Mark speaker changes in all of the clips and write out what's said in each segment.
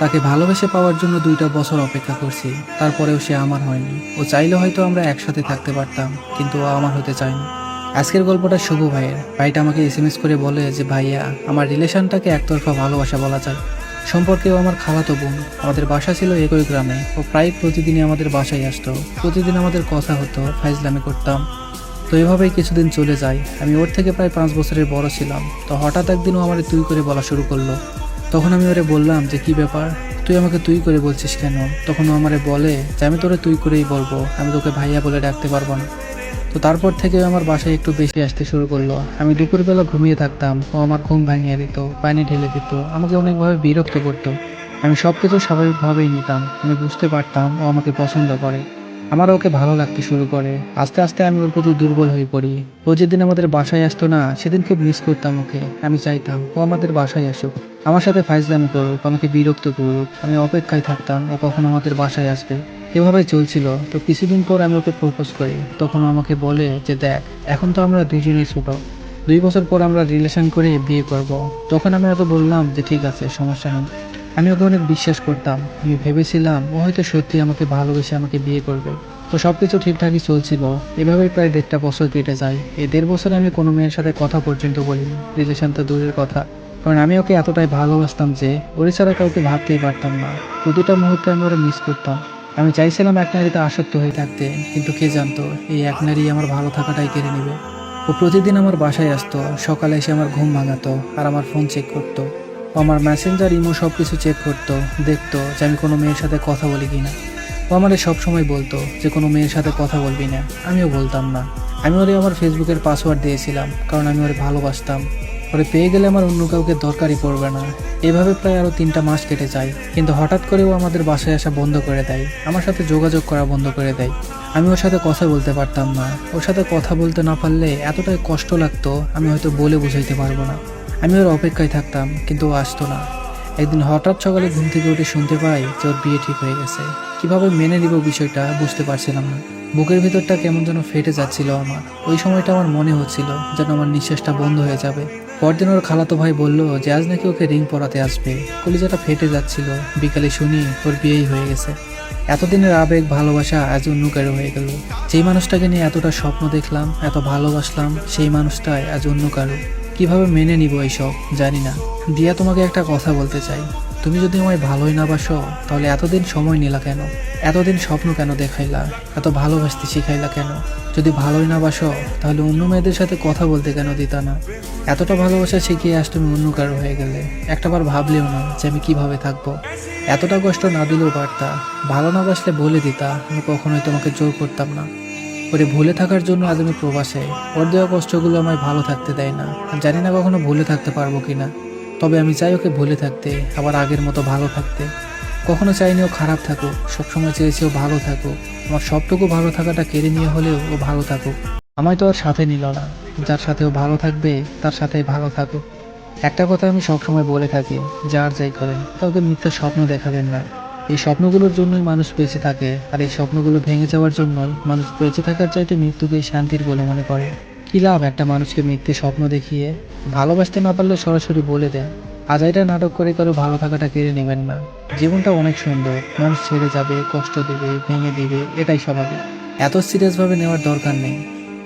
Speaker 1: তাকে ভালোবেসে পাওয়ার জন্য দুইটা বছর অপেক্ষা করছি। তারপরেও সে আমার হয়নি। ও চাইলে হয়তো আমরা একসাথে থাকতে পারতাম, কিন্তু ও আমার হতে চায়নি। আজকের গল্পটা শুভ ভাইয়ের। ভাইটা আমাকে এস এম এস করে বলে যে, ভাইয়া, আমার রিলেশনটাকে একতরফা ভালোবাসা বলা যায়। সম্পর্কেও আমার খালাতো বোন। আমাদের বাসা ছিল একই গ্রামে। ও প্রায় প্রতিদিনই আমাদের বাসায় আসতো। প্রতিদিন আমাদের কথা হতো, ফাইজলামি করতাম। তো এভাবেই কিছুদিন চলে যায়। আমি ওর থেকে প্রায় পাঁচ বছরের বড় ছিলাম। তো হঠাৎ একদিন ও আমার তুই করে বলা শুরু করল। তখন আমি ওরে বললাম যে, কি ব্যাপার? তুই আমাকে তুই করে বলছিস কেন? তখন ও আমারে বলে যে, আমি তোরে তুই করেই বলব। আমি তোকে ভাইয়া বলে ডাকতে পারব না। তো তারপর থেকে আমার বাসায় একটু বেশি আসতে শুরু করল। আমি দুপুরবেলা ঘুমিয়ে থাকতাম। ও আমার ঘুম ভাঙিয়ে দিত, পানি ঢেলে দিত, আমাকে অনেকভাবে বিরক্ত করতো। আমি সব কিছু স্বাভাবিকভাবেই নিতাম। আমি বুঝতে পারতাম ও আমাকে পছন্দ করে। আমার ওকে ভালো লাগতে শুরু করে। আস্তে আস্তে আমি ওর প্রতি দুর্বল হয়ে পড়ি। ও যেদিন আমাদের বাসায় আসতো না, সেদিন খুব মিস করতাম ওকে। আমি চাইতাম ও আমাদের বাসায় আসুক। আমার সাথে ফাইজলামি করুক, আমাকে বিরক্ত করুক, আমি অপেক্ষায় থাকতাম ও কখন আমাদের বাসায় আসবে। এভাবে চলছিল। তো কিছুদিন পর আমি ওকে প্রপোজ করি। তখন আমাকে বলে যে, দেখ, এখন তো আমরা দুজনেই ছোট। দুই বছর পর আমরা রিলেশন করে বিয়ে করব। তখন আমি ওকে বললাম যে, ঠিক আছে, সমস্যা নেই। আমি ওকে অনেক বিশ্বাস করতাম। আমি ভেবেছিলাম, ও হয়তো সত্যি আমাকে ভালোবেসে আমাকে বিয়ে করবে। তো সব কিছু ঠিকঠাকই চলছিল। এভাবেই প্রায় দেড়টা বছর কেটে যায়। এই দেড় বছরে আমি কোনো মেয়ের সাথে কথা পর্যন্ত বলিনি। রিলেশন তো দূরের কথা। কারণ আমি ওকে এতটাই ভালোবাসতাম যে, ওরে ছাড়া কাউকে ভাবতেই পারতাম না। প্রতিটা মুহূর্তে আমি ওরা মিস করতাম। আমি চাইছিলাম এক নারীতে আসক্ত হয়ে থাকতে, কিন্তু কে জানতো, এই এক নারী আমার ভালো থাকাটাই কেড়ে নেবে। ও প্রতিদিন আমার বাসায় আসতো, সকালে এসে আমার ঘুম ভাঙাতো, আর আমার ফোন চেক করতো। ও আমার মেসেঞ্জার ইমো সব কিছু চেক করতো, দেখতো যে আমি কোনো মেয়ের সাথে কথা বলি কিনা। ও আমারে সবসময় বলতো যে কোনো মেয়ের সাথে কথা বলবি না। আমিও বলতাম না। আমি ওরে আমার ফেসবুকের পাসওয়ার্ড দিয়েছিলাম, কারণ আমি ওরে ভালোবাসতাম। ওরে পেয়ে গেলে আমার অন্য কাউকে দরকারই পড়বে না। এভাবে প্রায় আরও তিনটা মাস কেটে যায়। কিন্তু হঠাৎ করে ও আমাদের বাসায় আসা বন্ধ করে দেয়। আমার সাথে যোগাযোগ করা বন্ধ করে দেয়। আমি ওর সাথে কথা বলতে পারতাম না। ওর সাথে কথা বলতে না পারলে এতটাই কষ্ট লাগতো, আমি হয়তো বলে বুঝাইতে পারব না। আমি ওর অপেক্ষায় থাকতাম, কিন্তু ও আসতো না। একদিন হঠাৎ সকালে ঘুম থেকে উঠে শুনতে পাই যে ওর বিয়ে ঠিক হয়ে গেছে। কীভাবে মেনে নিব বিষয়টা বুঝতে পারছিলাম না। বুকের ভিতরটা কেমন যেন ফেটে যাচ্ছিল আমার। ওই সময়টা আমার মনে হচ্ছিল যেন আমার নিঃশ্বাসটা বন্ধ হয়ে যাবে। পরদিন ওর খালাতো ভাই বলল যে আজ নাকি ওকে রিং পরাতে আসবে। কলিজাটা ফেটে যাচ্ছিল। বিকালে শুনি ওর বিয়েই হয়ে গেছে। এতদিনের আবেগ, ভালোবাসা আজ অন্য কারও হয়ে গেল। যেই মানুষটাকে নিয়ে এতটা স্বপ্ন দেখলাম, এত ভালোবাসলাম, সেই মানুষটাই আজ অন্য কারও কীভাবে মেনে নিব এইসব, জানি না। দিয়া তোমাকে একটা কথা বলতে চাই। তুমি যদি আমায় ভালোই না বাসো, তাহলে এতদিন সময় নিলা কেন? এতদিন স্বপ্ন কেন দেখাইলা? এত ভালোবাসতে শিখাইলা কেন? যদি ভালোই না বাসো, তাহলে অন্য মেয়েদের সাথে কথা বলতে কেন দিতা না? এতটা ভালোবাসা শিখিয়ে আজ তুমি অন্য কারও হয়ে গেলে। একটাবার ভাবলেও না যে আমি কীভাবে থাকব। এতটা কষ্ট না দিলেও পারতা ভালো না বাসলে বলে দিতা, আমি কখনোই তোমাকে জোর করতাম না। ওরে ভুলে থাকার জন্য আজ আমি প্রবাসে। ওর দেওয়া কষ্টগুলো আমায় ভালো থাকতে দেয় না। জানি না কখনো ভুলে থাকতে পারব কিনা। তবে আমি চাই ওকে ভুলে থাকতে, আবার আগের মতো ভালো থাকতে। কখনো চাইনি ও খারাপ থাকুক, সবসময় চেয়েছি ও ভালো থাকুক। আমার সবটুকু ভালো থাকাটা কেড়ে নিয়ে হলেও ও ভালো থাকুক। আমায় তো আর সাথে নিল না। যার সাথে ও ভালো থাকবে, তার সাথেই ভালো থাকুক। একটা কথা আমি সবসময় বলে থাকি, যার যাই করেন, কাউকে মিথ্যা স্বপ্ন দেখাবেন না। এই স্বপ্নগুলোর জন্যই মানুষ বেঁচে থাকে, আর এই স্বপ্নগুলো ভেঙে যাওয়ার জন্যই মানুষ বেঁচে থাকার চাইতে মৃত্যুকেই শান্তির বলে মনে করে। কি লাভ একটা মানুষকে মিথ্যে স্বপ্ন দেখিয়ে? ভালোবাসতে না পারলে সরাসরি বলে দেন। আজ এটা নাটক করে কারও ভালো থাকাটা কেড়ে নেবেন না। জীবনটা অনেক সুন্দর, মানুষ ছেড়ে যাবে, কষ্ট দেবে, ভেঙে দিবে, এটাই স্বাভাবিক। এত সিরিয়াসভাবে নেওয়ার দরকার নেই।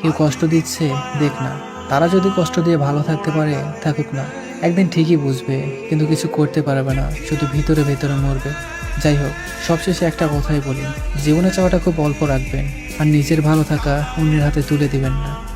Speaker 1: কেউ কষ্ট দিচ্ছে, দেখ না। তারা যদি কষ্ট দিয়ে ভালো থাকতে পারে, থাকুক না। একদিন ঠিকই বুঝবে, কিন্তু কিছু করতে পারবে না, শুধু ভিতরে ভিতরে মরবে। যাই হোক, সবশেষে একটা কথাই বলি। জীবনে চাওয়াটা খুব অল্প রাখবেন, আর নিজের ভালো থাকা অন্যের হাতে তুলে দিবেন না।